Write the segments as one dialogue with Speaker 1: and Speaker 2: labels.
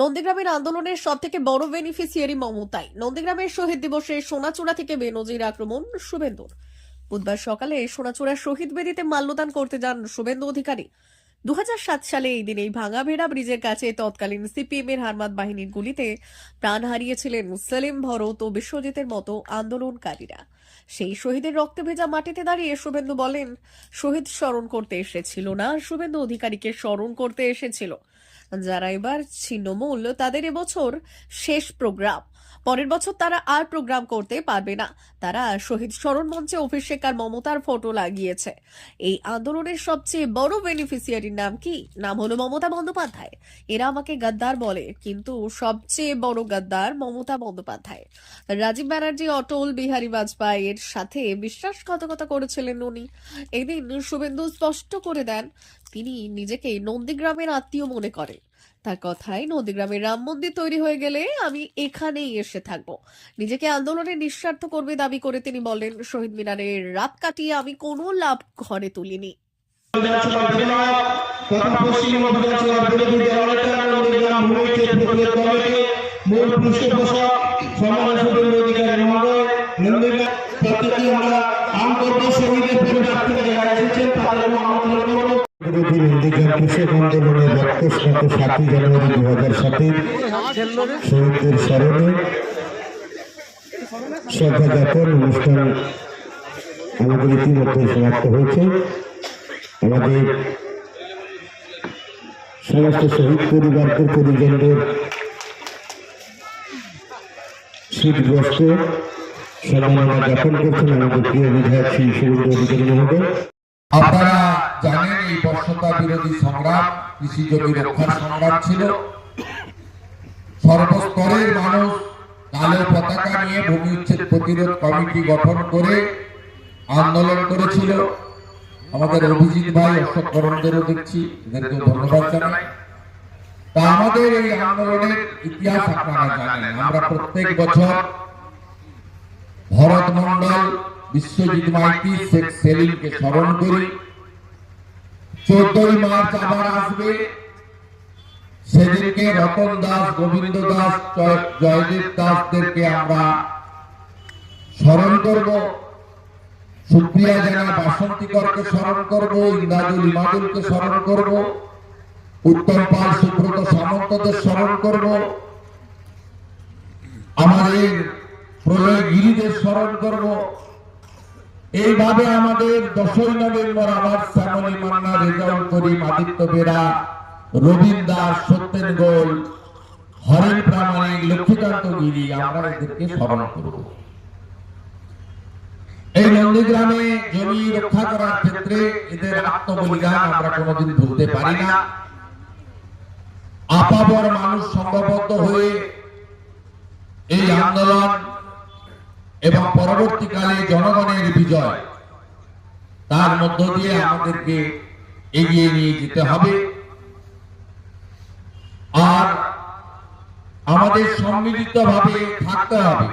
Speaker 1: নন্দীগ্রামের আন্দোলনের সব থেকে বড় বেনিফিসিয়ারি মমতাই নন্দীগ্রামের শহীদ দিবসে সোনাচূড়া থেকে বেনজির আক্রমণ শুভেন্দুর। বুধবার সকালে সোনাচূড়া শহীদ বেদিতে মাল্যদান করতে যান শুভেন্দু অধিকারী। দুহাজার সাত সালে এই দিনেই ভাঙা ভেড়া ব্রিজের কাছে তৎকালীন সিপিএম এর হারমাত বাহিনীর গুলিতে প্রাণ হারিয়েছিলেন সেলিম ভরত ও বিশ্বজিতের মতো আন্দোলনকারীরা। সেই শহীদের রক্তে ভেজা মাটিতে দাঁড়িয়ে শুভেন্দু বলেন, শহীদ স্মরণ করতে এসেছিল না, শুভেন্দু অধিকারীকে স্মরণ করতে এসেছিল। যারা এবার ছিন্নমূল, তাদের এবছর শেষ প্রোগ্রাম। পরের বছর তারা আর প্রোগ্রাম করতে পারবে না। তারা শহীদ স্মরণ মঞ্চে অভিষেক আর মমতার ফটো লাগিয়েছে। এই আন্দোলনের সবচেয়ে বড় বেনিফিসিয়ারির নাম কি? নাম হলো মমতা বন্দ্যোপাধ্যায়। এরা আমাকে গাদ্দার বলে, কিন্তু সবচেয়ে বড় গাদ্দার মমতা বন্দ্যোপাধ্যায়। রাজীব ব্যানার্জি, অটল বিহারী বাজপেয়ীর সাথে বিশ্বাসঘাতকতা করেছিলেন উনি। এদিন শুভেন্দু স্পষ্ট করে দেন তিনি নিজেকে নন্দীগ্রামের আত্মীয় মনে করেন। তার কথায় নন্দীগ্রামে রাম মন্দির তৈরি হয়ে গেলে আমি এখানেই এসে থাকব। নিজেকে আন্দোলনে নিঃস্বার্থ করবে দাবি করে তিনি বলেন, শহীদ মিনারের রাত কাটিয়ে আমি কোনো লাভ ঘরে তুলিনি।
Speaker 2: আমাদের সমাপ্ত হয়েছে আমাদের সমস্ত শহীদ পরিবারদের পরিজনদের শীতগ্রস্ত সম্মাননা জ্ঞাপন করছেন আমাদের প্রিয় বিধায়ক শ্রী অধিকারী মহোদয়
Speaker 3: আপনারা জানেন এই বর্ষতা বিরোধী সংগ্রাম, কৃষি জমি রক্ষার সংগ্রাম ছিল। সর্বস্তরের মানুষ কালো পতাকা নিয়ে ভূমি উচ্ছেদ প্রতিরোধ কমিটি গঠন করে আন্দোলন করেছিল। আমাদের অভিজিৎ ভাই, অশোক করণদেরও দেখছি এদেরকে ধন্যবাদ জানাই। তা আমাদের এই আন্দোলনের ইতিহাস আপনারা জানেন। আমরা প্রত্যেক বছর ভরত মন্ডল বিশ্বজিৎ মাইতি, শেখ সেলিমকে স্মরণ করি। চোদ্দই মার্চ আবার আসবে। সেদিনকে রতন দাস, গোবিন্দ দাস, জয়- জয়দেব দাসদেরকে আমরা স্মরণ করব। সুপ্রিয়া জানা বাসন্তীকরকে স্মরণ করব ইন্দাদুল ইমাদুলকে স্মরণ করব, উত্তম পাল, সুব্রত সামন্তদের স্মরণ করব। আমাদের প্রলয় গিরিদের স্মরণ করব। এইভাবে আমাদের দশই নভেম্বর আবার শ্যামলী মান্না রেজাউল করিম, আদিত্য বেরা, রবীন দাস, সত্যেন গোল, হরেন প্রামাণিক, লক্ষ্মীকান্ত গিরি, আমরা এদেরকে স্মরণ করব। এই নন্দীগ্রামে জমি রক্ষা করার ক্ষেত্রে এদের আত্মবলিদান আমরা কোনোদিন ভুলতে পারি না। আপাবর মানুষ সংঘবদ্ধ হয়ে এই আন্দোলন এবং পরবর্তীকালে জনগণের বিজয়, তার মধ্য দিয়ে আমাদেরকে এগিয়ে নিয়ে যেতে হবে। আর আমাদের সম্মিলিত ভাবে থাকতে হবে।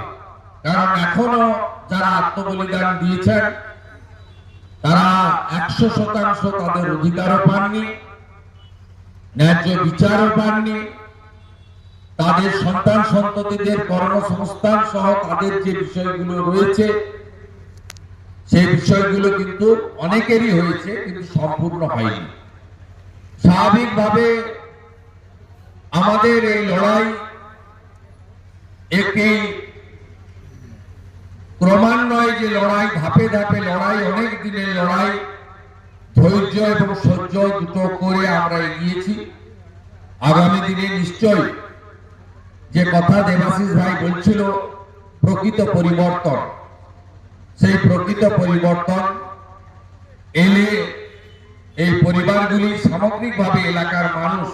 Speaker 3: কারণ এখনও যারা আত্মবলিদান দিয়েছেন, তারা একশো শতাংশ তাদের অধিকারও পাননি, ন্যায্য বিচারও পাননি। তাদের সন্তান সন্ততিদের কর্মসংস্থান সহ তাদের যে বিষয়গুলো রয়েছে, সেই বিষয়গুলো কিন্তু অনেকেরই হয়েছে, কিন্তু সম্পূর্ণ হয়নি। স্বাভাবিকভাবে আমাদের এই লড়াই একটি ক্রমান্বয়ে যে লড়াই, ধাপে ধাপে লড়াই, অনেক দিনের লড়াই, ধৈর্য এবং সহ্য দুটো করে আমরা এগিয়েছি। আগামী দিনে নিশ্চয়ই যে কথা দেবাশিস ভাই বলছিল, প্রকৃত পরিবর্তন। সেই প্রকৃত পরিবর্তন এলে এই পরিবারগুলি সামগ্রিকভাবে এলাকার মানুষ,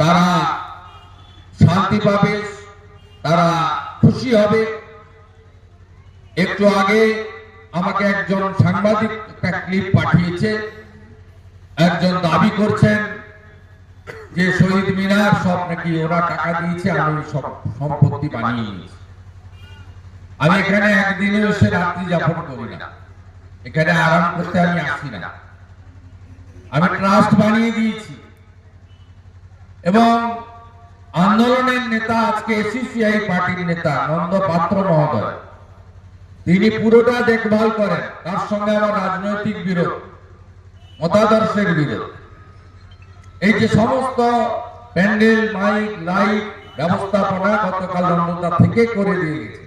Speaker 3: তারা শান্তি পাবে, তারা খুশি হবে। একটু আগে আমাকে একজন সাংবাদিক একটা ক্লিপ পাঠিয়েছে, একজন দাবি করছেন যে শহীদ মিনার সব নাকি ওরা টাকা দিয়েছে? আমি সব সম্পত্তি বানিয়ে নিয়েছি। আমি এখানে একদিনে এসে রাত্রি যাপন করি না। এখানে আরাম করতে আমি আসি না। আমি ট্রাস্ট বানিয়ে দিয়েছি। এবং আন্দোলনের নেতা আজকে এসিসিআই পার্টির নেতা নন্দ পাত্র মহোদয়। তিনি পুরোটা দেখভাল করেন। তার সঙ্গে আমার রাজনৈতিক বিরোধ, মতাদর্শের বিরোধ। এই যে সমস্ত প্যান্ডেল, মাইক, লাইট ব্যবস্থাপনা গতকাল নন্দতা থেকে করে দিয়ে গেছে।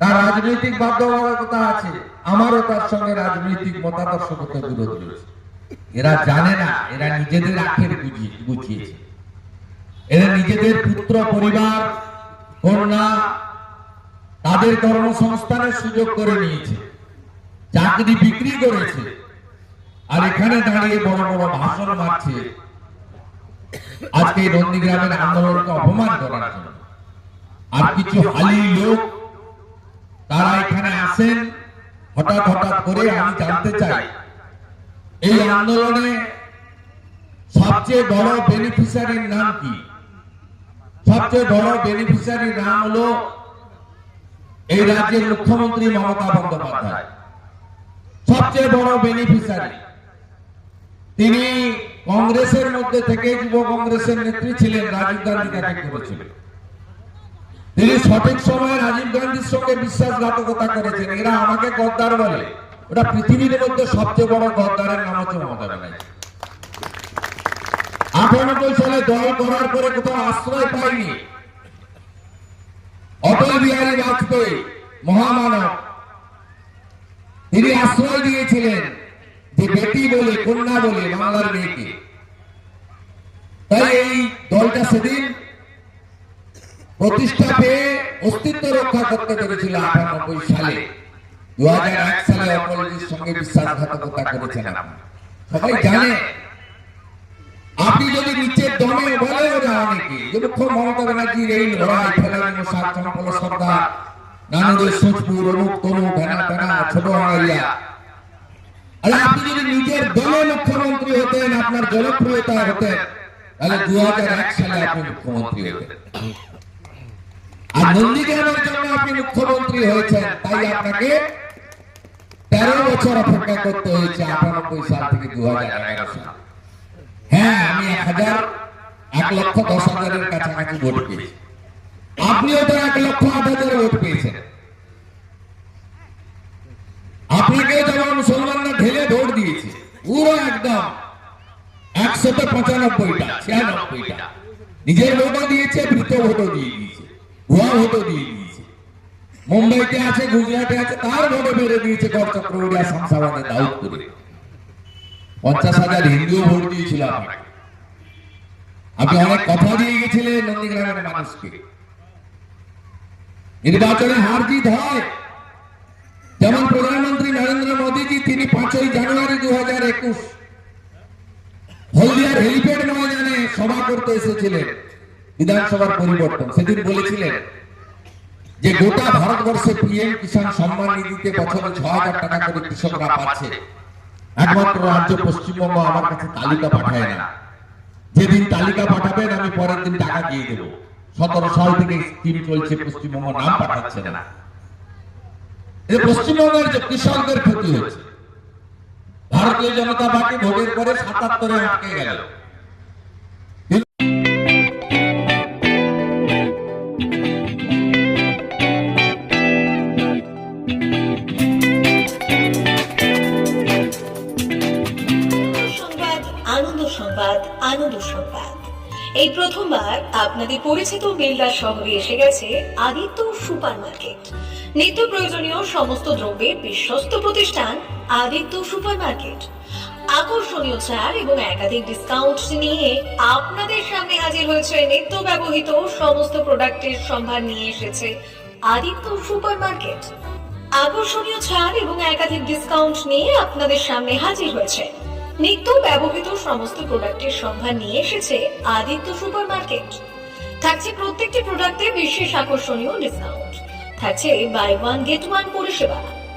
Speaker 3: তার রাজনৈতিক বাধ্যবাধকতা আছে, আমারও তার সঙ্গে রাজনৈতিক মতাদর্শগত বিরোধ রয়েছে। এরা জানে না, এরা নিজেদের আখের বুঝিয়ে, বুঝিয়েছে। এরা নিজেদের পুত্র, পরিবার, কন্যা, তাদের কর্মসংস্থানের সুযোগ করে নিয়েছে, চাকরি বিক্রি করেছে আর এখানে দাঁড়িয়ে বড় বড় ভাষণ মারছে। আজকে নন্দীগ্রামের আন্দোলনকে অপমান করার জন্য। আর কিছু হালি লোক তারা এখানে আসেন, হঠাৎ হঠাৎ করে আমি জানতে চাই, এই আন্দোলনে সবচেয়ে বড় বেনিফিশিয়ারির নাম কি? সবচেয়ে বড় বেনিফিশিয়ারির নাম হলো এই রাজ্যের মুখ্যমন্ত্রী মমতা বন্দ্যোপাধ্যায়। সবচেয়ে বড় বেনিফিশিয়ারি তিনি কংগ্রেসের মধ্যে থেকে যুব কংগ্রেসের নেত্রী ছিলেন, রাজীব গান্ধী তাকে করেছিলেন তিনি সঠিক সময়ে রাজীব গান্ধীর সঙ্গে বিশ্বাসঘাতকতা করেছেন। এরা আমাকে গদ্দার বলে। ওটা পৃথিবীর মধ্যে সবচেয়ে বড় গদ্দারের নাম হচ্ছে মমতা ব্যানার্জি। আটানব্বই সালে দল করার পরে কোথাও আশ্রয় পায়নি। অটল বিহারী বাজপেয়ী, মহামানব। তিনি আশ্রয় দিয়েছিলেন। বেটি বলে, কন্যা বলে, বাংলার মেয়েকে। তাই এই দলটা সেদিন প্রতিষ্ঠা পেয়ে অস্তিত্ব রক্ষা করতে পেরেছিল আটানব্বই সালে। দু সালে অটলজির সঙ্গে বিশ্বাসঘাতকতা করেছেন সবাই জানে, আপনি যদি নিচের দমে বলে ওরা অনেকে যে মমতা ব্যানার্জির এই লড়াই ফেলানি মশাক চম্পল নানুদের তেনা ছোট আঙালিয়া আরে আপনি যদি নিজের দলে হতেন, আপনার জনপ্রিয়তা হতেন তাহলে দু সালে আপনি মুখ্যমন্ত্রী হতেন। আর নন্দীগ্রামের জন্য আপনি মুখ্যমন্ত্রী হয়েছেন, তাই আপনাকে তেরো বছর অপেক্ষা করতে হয়েছে, আটানব্বই সাল থেকে দু সাল। হ্যাঁ আমি এক হাজার এক লক্ষ দশ হাজারের কাছাকাছি ভোট পেয়েছি। আপনিও তো এক লক্ষ আট হাজার ভোট পেয়েছেন। আপনাকে যেমন মুসলমানরা ঢেলে ভোট দিয়েছে। পুরো একদম একশত পঁচানব্বইটা, ছিয়ানব্বইটা। নিজের ভোটও দিয়েছে বৃত ভোটও দিয়ে দিয়েছে, ভুয়া ভোটও দিয়ে দিয়েছে। মুম্বাইতে আছে, গুজরাটে আছে, তার ভোটে বেড়ে দিয়েছে গড় চক্রবর্তী দাউদ করে পঞ্চাশ হাজার হিন্দুও ভোট দিয়েছিল আপনাকে আপনি অনেক কথা দিয়ে গেছিলেন নন্দীগ্রামের মানুষকে। নির্বাচনে হার জিত হয়। যেমন প্রধানমন্ত্রী পাঁচই জানুয়ারি দু হাজার একুশ। হলদিয়ার হেলিপ্যাড ময়দানে সভা করতে এসেছিলেন, বিধানসভার পরিবর্তন। সেদিন বলেছিলেন যে গোটা ভারতবর্ষে পিএম কিষাণ সম্মান নিধিতে বছরে ছ হাজার টাকা করে কৃষকরা পাচ্ছে। একমাত্র রাজ্য পশ্চিমবঙ্গ আমার কাছে তালিকা পাঠায় না। যেদিন তালিকা পাঠাবেন, আমি পরের দিন টাকা দিয়ে দেবো। সতেরো সাল থেকে স্কিম চলছে, পশ্চিমবঙ্গ নাম পাঠাচ্ছে না। পশ্চিমবঙ্গের যে কৃষকদের ক্ষতি হচ্ছে ভারতীয় জনতা পার্টি ভোটের পরে সাতাত্তরে আটকে গেল।
Speaker 1: সংবাদ, আনন্দ সংবাদ এই প্রথমবার আপনাদের পরিচিত বেলদা শহরে এসে গেছে আদিত্য সুপার মার্কেট নিত্য প্রয়োজনীয় সমস্ত দ্রব্যের বিশ্বস্ত প্রতিষ্ঠান আদিত্য সুপার মার্কেট আকর্ষণীয় ছাড় এবং একাধিক ডিসকাউন্ট নিয়ে আপনাদের সামনে হাজির হয়েছে নিত্য ব্যবহৃত সমস্ত প্রোডাক্টের সম্ভার নিয়ে এসেছে আদিত্য সুপার মার্কেট আকর্ষণীয় ছাড় এবং একাধিক ডিসকাউন্ট নিয়ে আপনাদের সামনে হাজির হয়েছে নিত্য ব্যবহৃত সমস্ত প্রোডাক্টের সম্ভার নিয়ে এসেছে আদিত্য সুপার মার্কেট থাকছে প্রত্যেকটি প্রোডাক্টে বিশেষ আকর্ষণীয় ডিসকাউন্ট থাকছে বাই ওয়ান গেট ওয়ান পরিষেবা।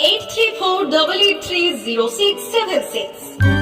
Speaker 1: 834 0676.